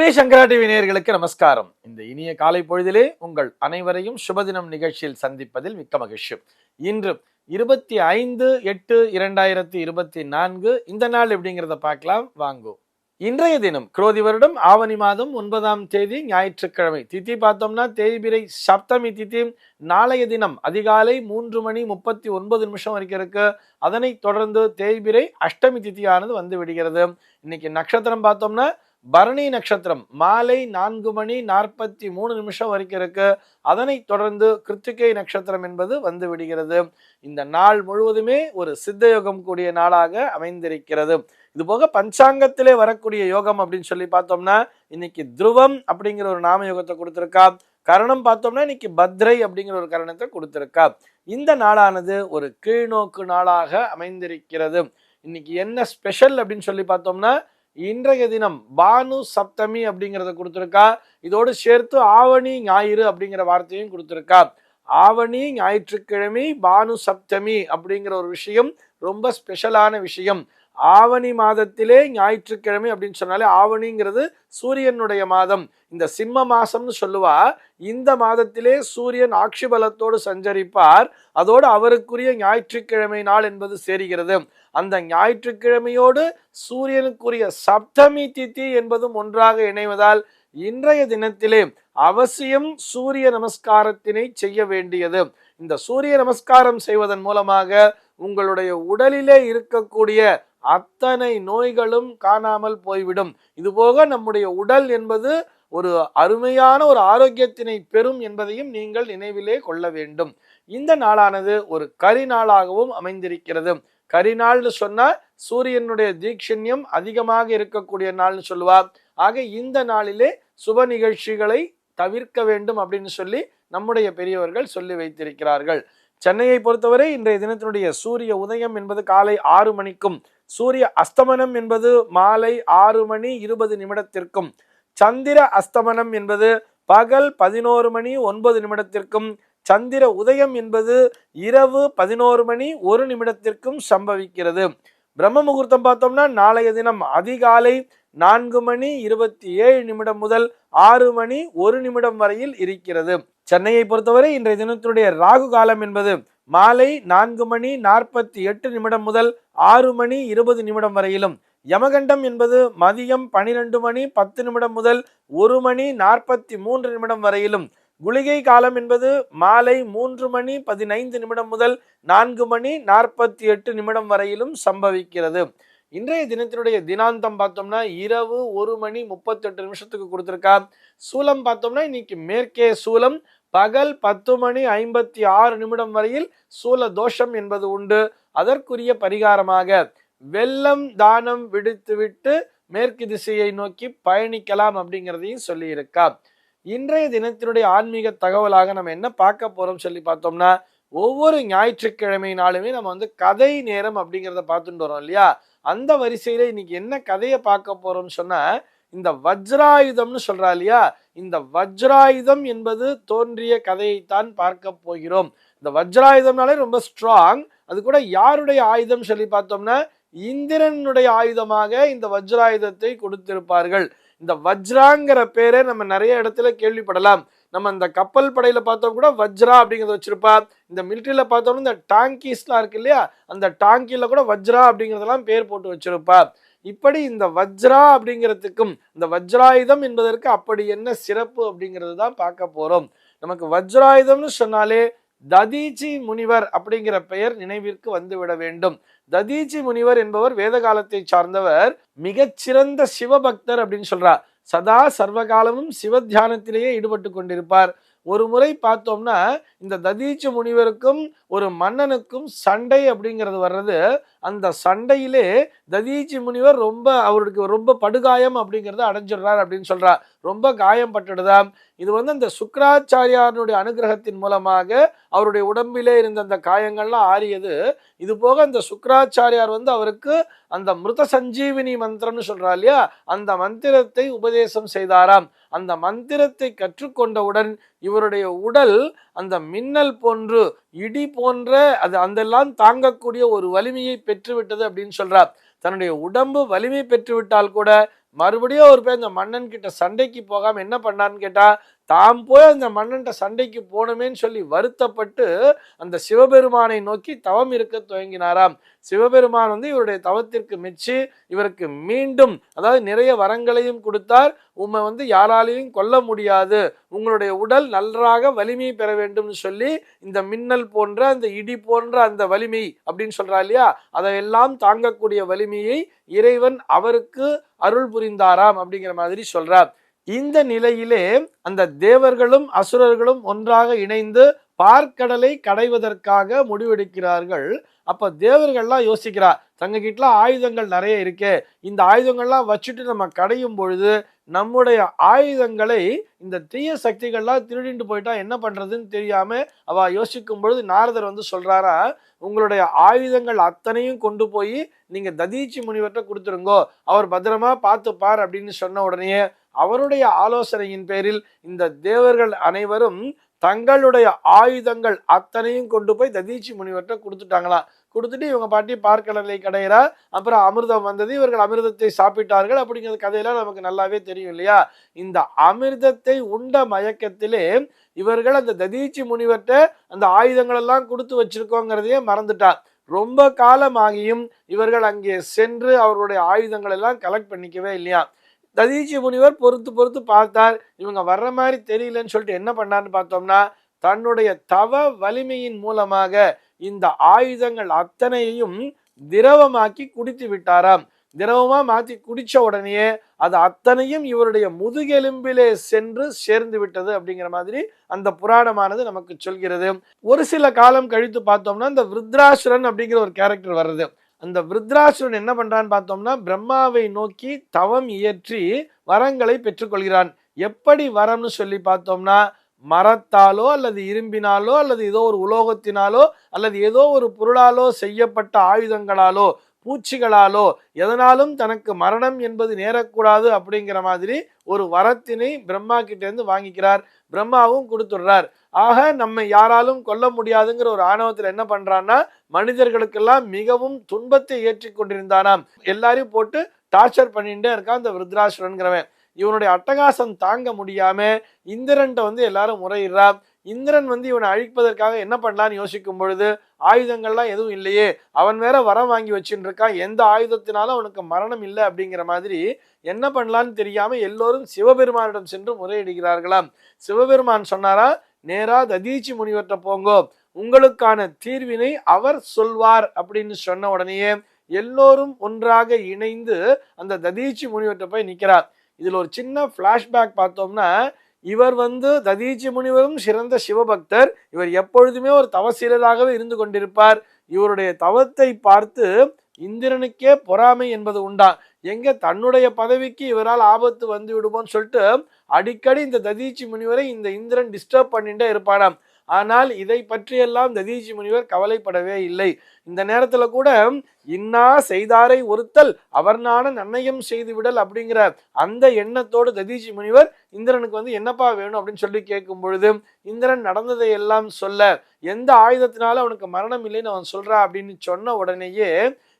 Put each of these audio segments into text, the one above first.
ஸ்ரீ சங்கரா TV நேயர்களுக்கு நமஸ்காரம். இந்த இனிய காலை பொழுதிலே உங்கள் அனைவரையும் சுபதினம் நிகழ்ச்சியில் சந்திப்பதில் மிக்க மகிழ்ச்சி. இன்று இருபத்தி ஐந்து எட்டு இரண்டாயிரத்தி இருபத்தி நான்கு இந்த நாள் எப்படிங்கிறத பார்க்கலாம். வாங்கோ. இன்றைய தினம் குரோதி வருடம் ஆவணி மாதம் ஒன்பதாம் தேதி ஞாயிற்றுக்கிழமை. திதி பார்த்தோம்னா தேய்பிரை சப்தமி திதி. நாளைய தினம் அதிகாலை மூன்று மணி முப்பத்தி ஒன்பது நிமிஷம் வரைக்கும் இருக்கு. அதனைத் தொடர்ந்து தேய்பிரை அஷ்டமி திதியானது வந்து விடுகிறது. இன்னைக்கு நட்சத்திரம் பார்த்தோம்னா பரணி நட்சத்திரம் மாலை நான்கு மணி நாற்பத்தி மூணு நிமிஷம் வரைக்கும் இருக்கு. அதனை தொடர்ந்து கிருத்திகை நட்சத்திரம் என்பது வந்து விடுகிறது. இந்த நாள் முழுவதுமே ஒரு சித்த யோகம் கூடிய நாளாக அமைந்திருக்கிறது. இது போக பஞ்சாங்கத்திலே வரக்கூடிய யோகம் அப்படின்னு சொல்லி பார்த்தோம்னா இன்னைக்கு துருவம் அப்படிங்கிற ஒரு நாம யோகத்தை கொடுத்திருக்கா. கரணம் பார்த்தோம்னா இன்னைக்கு பத்ரை அப்படிங்கிற ஒரு கரணத்தை கொடுத்திருக்கா. இந்த நாளானது ஒரு கீழ்நோக்கு நாளாக அமைந்திருக்கிறது. இன்னைக்கு என்ன ஸ்பெஷல் அப்படின்னு சொல்லி பார்த்தோம்னா இன்றைய தினம் பானு சப்தமி அப்படிங்கிறத கொடுத்துருக்கா. இதோடு சேர்த்து ஆவணி ஞாயிறு அப்படிங்கிற வார்த்தையும் கொடுத்துருக்கா. ஆவணி ஞாயிற்றுக்கிழமை பானு சப்தமி அப்படிங்கிற ஒரு விஷயம் ரொம்ப ஸ்பெஷலான விஷயம். ஆவணி மாதத்திலே ஞாயிற்றுக்கிழமை அப்படின்னு சொன்னாலே ஆவணிங்கிறது சூரியனுடைய மாதம். இந்த சிம்ம மாசம்னு சொல்லுவா இந்த மாதத்திலே சூரியன் ஆட்சி பலத்தோடு சஞ்சரிப்பார். அதோடு அவருக்குரிய ஞாயிற்றுக்கிழமை நாள் என்பது சேருகிறது. அந்த ஞாயிற்றுக்கிழமையோடு சூரியனுக்குரிய சப்தமி திதி என்பதும் ஒன்றாக இணைவதால் இன்றைய தினத்திலே அவசியம் சூரிய நமஸ்காரத்தினை செய்ய வேண்டியது. இந்த சூரிய நமஸ்காரம் செய்வதன் மூலமாக உங்களுடைய உடலிலே இருக்கக்கூடிய அத்தனை நோய்களும் காணாமல் போய்விடும். இதுபோக நம்முடைய உடல் என்பது ஒரு அருமையான ஒரு ஆரோக்கியத்தினை பெறும் என்பதையும் நீங்கள் நினைவிலே கொள்ள வேண்டும். இந்த நாளானது ஒரு கரி நாளாகவும் அமைந்திருக்கிறது. கரிநாள்னு சொன்னால் சூரியனுடைய தீட்சண்யம் அதிகமாக இருக்கக்கூடிய நாள்னு சொல்லுவார் ஆக இந்த நாளிலே சுப நிகழ்ச்சிகளை தவிர்க்க வேண்டும் அப்படின்னு சொல்லி நம்முடைய பெரியவர்கள் சொல்லி வைத்திருக்கிறார்கள். சென்னையை பொறுத்தவரை இன்றைய தினத்தினுடைய சூரிய உதயம் என்பது காலை ஆறு மணிக்கும் சூரிய அஸ்தமனம் என்பது மாலை ஆறு மணி இருபது நிமிடத்திற்கும் சந்திர அஸ்தமனம் என்பது பகல் பதினோரு மணி ஒன்பது நிமிடத்திற்கும் சந்திர உதயம் என்பது இரவு பதினோரு மணி ஒரு நிமிடத்திற்கும் சம்பவிக்கிறது. பிரம்ம முகூர்த்தம் பார்த்தோம்னா நாளைய தினம் அதிகாலை நான்கு மணி இருபத்தி ஏழு நிமிடம் முதல் ஆறு மணி ஒரு நிமிடம் வரையில் இருக்கிறது. சென்னையை பொறுத்தவரை இன்றைய தினத்தினுடைய ராகு காலம் என்பது மாலை நான்கு மணி நாற்பத்தி எட்டு நிமிடம் முதல் ஆறு மணி இருபது நிமிடம் வரையிலும். யமகண்டம் என்பது மதியம் பனிரெண்டு மணி பத்து நிமிடம் முதல் ஒரு மணி நாற்பத்தி மூன்று நிமிடம் வரையிலும். குளிகை காலம் என்பது மாலை மூன்று மணி பதினைந்து நிமிடம் முதல் நான்கு மணி நாற்பத்தி எட்டு நிமிடம் வரையிலும் சம்பவிக்கிறது. இன்றைய தினத்தினுடைய தினாந்தம் பார்த்தோம்னா இரவு ஒரு மணி முப்பத்தெட்டு நிமிஷத்துக்கு கொடுத்துருக்கா. சூலம் பார்த்தோம்னா இன்னைக்கு மேற்கே சூலம் பகல் பத்து மணி ஐம்பத்தி ஆறு நிமிடம் வரையில் சூல தோஷம் என்பது உண்டு. அதற்குரிய பரிகாரமாக வெள்ளம் தானம் விடுத்துவிட்டு மேற்கு திசையை நோக்கி பயணிக்கலாம் அப்படிங்கிறதையும் சொல்லியிருக்கா. இன்றைய தினத்தினுடைய ஆன்மீக தகவலாக நம்ம என்ன பார்க்க போறோம் சொல்லி பார்த்தோம்னா ஒவ்வொரு ஞாயிற்றுக்கிழமை நாளுமே நம்ம வந்து கதை நேரம் அப்படிங்கிறத பார்த்துட்டு வரோம் இல்லையா? அந்த வரிசையில இன்னைக்கு என்ன கதையை பார்க்க போறோம்னு சொன்னா இந்த வஜ்ராயுதம்னு சொல்றா இல்லையா? இந்த வஜ்ராயுதம் என்பது தோன்றிய கதையைத்தான் பார்க்க போகிறோம். இந்த வஜ்ராயுதம்னாலே ரொம்ப ஸ்ட்ராங் அது கூட யாருடைய ஆயுதம் சொல்லி பார்த்தோம்னா இந்திரனுடைய ஆயுதமாக இந்த வஜ்ராயுதத்தை கொடுத்திருப்பார்கள். இந்த வஜ்ராங்கிற பேரே நம்ம நிறைய இடத்துல கேள்விப்படலாம். நம்ம இந்த கப்பல் படையில பார்த்தோம் கூட வஜ்ரா அப்படிங்கிறத வச்சிருப்பா. இந்த மிலிட்ரியில பார்த்தோம்னா இந்த டாங்கிஸ்லாம் இருக்கு இல்லையா? அந்த டாங்கில கூட வஜ்ரா அப்படிங்கிறதெல்லாம் பேர் போட்டு வச்சிருப்பா. இப்படி இந்த வஜ்ரா அப்படிங்கிறதுக்கும் இந்த வஜ்ராயுதம் என்பதற்கு அப்படி என்ன சிறப்பு அப்படிங்கிறது தான் பார்க்க போறோம். நமக்கு வஜ்ராயுதம்னு சொன்னாலே ததீச்சி முனிவர் அப்படிங்கிற பெயர் நினைவிற்கு வந்துவிட வேண்டும். ததீச்சி முனிவர் என்பவர் வேத காலத்தை சார்ந்தவர் மிகச்சிறந்த சிவபக்தர் அப்படின்னு சொல்றார் சதா சர்வகாலமும் சிவ தியானத்திலேயே ஈடுபட்டு கொண்டிருப்பார். ஒரு முறை பார்த்தோம்னா இந்த ததீச்சு முனிவருக்கும் ஒரு மன்னனுக்கும் சண்டை அப்படிங்கிறது வர்றது அந்த சண்டையிலே ததீச்சி முனிவர் ரொம்ப அவருக்கு ரொம்ப படுகாயம் அப்படிங்கிறத அடைஞ்சிடுறார் அப்படின்னு சொல்றார் ரொம்ப காயம் பட்டுடுதாம். இது வந்து அந்த சுக்கராச்சாரியாருடைய அனுகிரகத்தின் மூலமாக அவருடைய உடம்பிலே இருந்த அந்த காயங்கள்லாம் ஆறியது. இது போக அந்த சுக்கராச்சாரியார் வந்து அவருக்கு அந்த மிருத சஞ்சீவினி மந்திரம்னு சொல்றா இல்லையா? அந்த மந்திரத்தை உபதேசம் செய்தாராம். அந்த மந்திரத்தை கற்றுக்கொண்டவுடன் இவருடைய உடல் அந்த மின்னல் போன்று இடி போன்ற அது அதெல்லாம் தாங்கக்கூடிய ஒரு வலிமையை பெற்றுவிட்டது அப்படின்னு சொல்றார் தன்னுடைய உடம்பு வலிமை பெற்றுவிட்டால் கூட மறுபடியும் அவர் போய் அந்த மன்னன் கிட்ட சண்டைக்கு போகாம என்ன பண்ணான்னு கேட்டா தாம் போய் அந்த மன்னன்ட்ட சண்டைக்கு போனமேன்னு சொல்லி வருத்தப்பட்டு அந்த சிவபெருமானை நோக்கி தவம் இருக்க துவங்கினாராம். சிவபெருமான் வந்து இவருடைய தவத்திற்கு மிச்சு இவருக்கு மீண்டும் அதாவது நிறைய வரங்களையும் கொடுத்தார். உம்மை வந்து யாராலையும் கொல்ல முடியாது. உங்களுடைய உடல் நன்றாக வலிமை பெற வேண்டும்னு சொல்லி இந்த மின்னல் போன்ற அந்த இடி போன்ற அந்த வலிமை அப்படின்னு சொல்றா இல்லையா? அதையெல்லாம் தாங்கக்கூடிய வலிமையை இறைவன் அவருக்கு அருள் புரிந்தாராம் அப்படிங்கிற மாதிரி சொல்றார். இந்த நிலையிலே அந்த தேவர்களும் அசுரர்களும் ஒன்றாக இணைந்து பார்க்கடலை கடைவதற்காக முடிவெடுக்கிறார்கள். அப்ப தேவர்கள்லாம் யோசிக்கிறா தங்க கிட்ட ஆயுதங்கள் நிறைய இருக்கே இந்த ஆயுதங்கள்லாம் வச்சுட்டு நம்ம கடையும் பொழுது நம்முடைய ஆயுதங்களை இந்த தீய சக்திகள்லாம் திருடிட்டு போயிட்டா என்ன பண்றதுன்னு தெரியாம அவ யோசிக்கும் பொழுது நாரதர் வந்து சொல்றாரா உங்களுடைய ஆயுதங்கள் அத்தனையும் கொண்டு போய் நீங்க ததீச்சி முனிவர்கிட்ட கொடுத்துருங்கோ அவர் பத்திரமா பார்த்துப்பார் அப்படின்னு சொன்ன உடனே அவருடைய ஆலோசனையின் பேரில் இந்த தேவர்கள் அனைவரும் தங்களுடைய ஆயுதங்கள் அத்தனையும் கொண்டு போய் ததீச்சி முனிவர்கிட்ட கொடுத்துட்டாங்களாம் கொடுத்துட்டு இவங்க பாட்டி பார்க்கடலை கடையிறா அப்புறம் அமிர்தம் வந்தது. இவர்கள் அமிர்தத்தை சாப்பிட்டார்கள். அப்படிங்கிற கதையெல்லாம் நமக்கு நல்லாவே தெரியும் இல்லையா? இந்த அமிர்தத்தை உண்ட மயக்கத்திலே இவர்கள் அந்த ததீச்சி முனிவர்கிட்ட அந்த ஆயுதங்கள் எல்லாம் கொடுத்து வச்சிருக்கோங்கிறதையே மறந்துட்டார். ரொம்ப காலமாகியும் இவர்கள் அங்கே சென்று அவர்களுடைய ஆயுதங்கள் எல்லாம் கலெக்ட் பண்ணிக்கவே இல்லையா? ததீச்சி முனிவர் பொறுத்து பொறுத்து பார்த்தார். இவங்க வர்ற மாதிரி தெரியலன்னு சொல்லிட்டு என்ன பண்ணார்னு பார்த்தோம்னா தன்னுடைய தவ வலிமையின் மூலமாக இந்த ஆயுதங்கள் அத்தனையையும் திரவமாக்கி குடித்து விட்டாராம். திரவமாக மாற்றி குடித்த உடனேயே அது அத்தனையும் இவருடைய முதுகெலும்பிலே சென்று சேர்ந்து விட்டது அப்படிங்கிற மாதிரி அந்த புராணமானது நமக்கு சொல்கிறது. ஒரு சில காலம் கழித்து பார்த்தோம்னா இந்த விருத்ராசுரன் அப்படிங்கிற ஒரு கேரக்டர் வர்றது. அந்த விருத்ராசுரன் என்ன பண்ணுறான்னு பார்த்தோம்னா பிரம்மாவை நோக்கி தவம் இயற்றி வரங்களை பெற்றுக்கொள்கிறான். எப்படி வரம்னு சொல்லி பார்த்தோம்னா மரத்தாலோ அல்லது இரும்பினாலோ அல்லது ஏதோ ஒரு உலோகத்தினாலோ அல்லது ஏதோ ஒரு பொருளாலோ செய்யப்பட்ட ஆயுதங்களாலோ பூச்சிகளாலோ எதனாலும் தனக்கு மரணம் என்பது நேரக்கூடாது அப்படிங்கிற மாதிரி ஒரு வரத்தினை பிரம்மா கிட்டேருந்து வாங்கிக்கிறார். பிரம்மாவும் கொடுத்துடுறார். ஆக நம்ம யாராலும் கொல்ல முடியாதுங்கிற ஒரு ஆணவத்தில் என்ன பண்றான்னா மனிதர்களுக்கெல்லாம் மிகவும் துன்பத்தை ஏற்றி கொண்டிருந்தானாம். எல்லாரையும் போட்டு டார்ச்சர் பண்ணிட்டே இருக்கான் இந்த விருத்ராசுரன்கிறவன். இவனுடைய அட்டகாசம் தாங்க முடியாம இந்திரன்ட்ட வந்து எல்லாரும் முறையிடுறா இந்திரன் வந்து இவனை அழிப்பதற்காக என்ன பண்ணலான்னு யோசிக்கும் பொழுது ஆயுதங்கள்லாம் எதுவும் இல்லையே அவன் வேற வரம் வாங்கி வச்சுட்டு இருக்கான் எந்த ஆயுதத்தினாலும் அவனுக்கு மரணம் இல்லை அப்படிங்கிற மாதிரி என்ன பண்ணலான்னு தெரியாம எல்லோரும் சிவபெருமானிடம் சென்று முறையிடுகிறார்களாம். சிவபெருமான் சொன்னாரா நேரா ததீச்சி முனிவர்கிட்ட போங்கோ உங்களுக்கான தீர்வினை அவர் சொல்வார் அப்படின்னு சொன்ன உடனேயே எல்லோரும் ஒன்றாக இணைந்து அந்த ததீச்சி முனிவர்கிட்ட போய் நிற்கிறார் இதில் ஒரு சின்ன ஃப்ளாஷ்பேக் பார்த்தோம்னா இவர் வந்து ததீச்சி முனிவரும் சிறந்த சிவபக்தர். இவர் எப்பொழுதுமே ஒரு தவசீலராகவே இருந்து கொண்டிருப்பார். இவருடைய தவத்தை பார்த்து இந்திரனுக்கே பொறாமை என்பது உண்டா? எங்க தன்னுடைய பதவிக்கு இவரால் ஆபத்து வந்து விடுமோன்னு சொல்லிட்டு அடிக்கடி இந்த ததீச்சி முனிவரை இந்த இந்திரன் டிஸ்டர்ப் பண்ணிட்டே இருப்பானாம். ஆனால் இதை பற்றியெல்லாம் ததீஜி முனிவர் கவலைப்படவே இல்லை. இந்த நேரத்தில் கூட இன்னா செய்தாரை ஒருத்தல் அவர் நான நன்னயம் செய்து விடல் அப்படிங்கிற அந்த எண்ணத்தோடு ததீஜி முனிவர் இந்திரனுக்கு வந்து என்னப்பா வேணும்? அப்படின்னு சொல்லி கேட்கும் பொழுது இந்திரன் நடந்ததை எல்லாம் சொல்ல. எந்த ஆயுதத்தினால அவனுக்கு மரணம் இல்லைன்னு அவன் சொல்றா? அப்படின்னு சொன்ன உடனேயே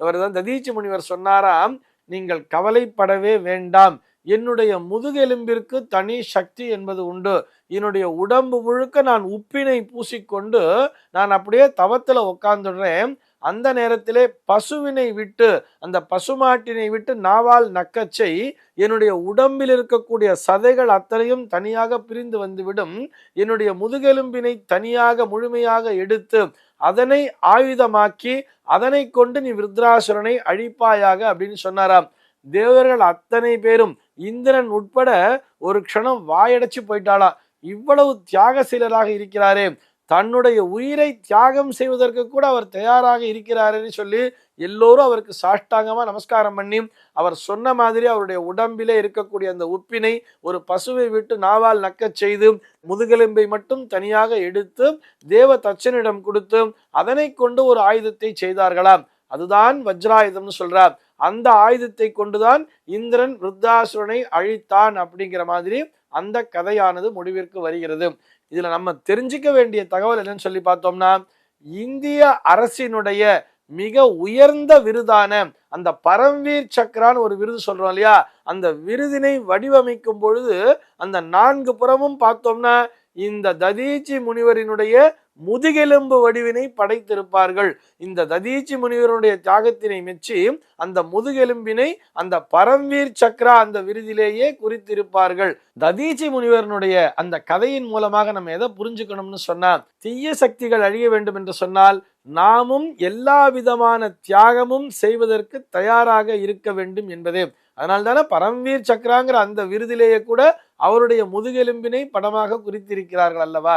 இவர் தான் ததீச்சி முனிவர் சொன்னாராம் நீங்கள் கவலைப்படவே வேண்டாம். என்னுடைய முதுகெலும்பிற்கு தனி சக்தி என்பது உண்டு. என்னுடைய உடம்பு முழுக்க நான் உப்பினை பூசிக்கொண்டு நான் அப்படியே தவத்தில் உட்கார்ந்துடுறேன் அந்த நேரத்திலே பசுவினை விட்டு அந்த பசுமாட்டினை விட்டு நாவால் நக்கச்சை என்னுடைய உடம்பில் இருக்கக்கூடிய சதைகள் அத்தனையும் தனியாக பிரிந்து வந்துவிடும். என்னுடைய முதுகெலும்பினை தனியாக முழுமையாக எடுத்து அதனை ஆயுதமாக்கி அதனை கொண்டு நீ விருத்ராசுரனை அழிப்பாயாக அப்படின்னு சொன்னாராம். தேவர்கள் அத்தனை பேரும் இந்திரன் உட்பட ஒரு க்ஷணம் வாயடைச்சு போயிட்டாளா? இவ்வளவு தியாகசீலராக இருக்கிறாரே. தன்னுடைய உயிரை தியாகம் செய்வதற்கு கூட அவர் தயாராக இருக்கிறாருன்னு சொல்லி எல்லோரும் அவருக்கு சாஷ்டாங்கமாக நமஸ்காரம் பண்ணி அவர் சொன்ன மாதிரி அவருடைய உடம்பிலே இருக்கக்கூடிய அந்த உப்பினை ஒரு பசுவை விட்டு நாவால் நக்கச் செய்து முதுகெலும்பை மட்டும் தனியாக எடுத்து தேவ தச்சனிடம் கொடுத்து அதனை கொண்டு ஒரு ஆயுதத்தை செய்தார்களாம். அதுதான் வஜ்ராயுதம்னு சொல்றார். அந்த ஆயுதத்தை கொண்டுதான் இந்திரன் விருத்தாசுரனை அழித்தான் அப்படிங்கிற மாதிரி அந்த கதையானது முடிவிற்கு வருகிறது. இதுல நம்ம தெரிஞ்சுக்க வேண்டிய தகவல் என்னன்னு சொல்லி பார்த்தோம்னா இந்திய அரசினுடைய மிக உயர்ந்த விருதான அந்த பரம்வீர் சக்ரான்னு ஒரு விருது சொல்றோம் இல்லையா? அந்த விருதினை வடிவமைக்கும் பொழுது அந்த நான்கு புறமும் பார்த்தோம்னா இந்த ததீச்சி முனிவரினுடைய முதுகெலும்பு வடிவினை படைத்திருப்பார்கள். இந்த ததீச்சி முனிவருடைய தியாகத்தினை மெச்சி அந்த முதுகெலும்பினை அந்த பரம்வீர் சக்ரா அந்த விருதிலேயே குறித்திருப்பார்கள். ததீச்சி முனிவரனுடைய அந்த கதையின் மூலமாக நம்ம எதை புரிஞ்சுக்கணும்னு சொன்னால் தீய சக்திகள் அழிய வேண்டும் என்று சொன்னால் நாமும் எல்லா விதமான தியாகமும் செய்வதற்கு தயாராக இருக்க வேண்டும் என்பதே. அதனால் தானே பரம்வீர் சக்ராங்கிற அந்த விருதிலேயே கூட அவருடைய முதுகெலும்பினை படமாக குறித்திருக்கிறார்கள் அல்லவா?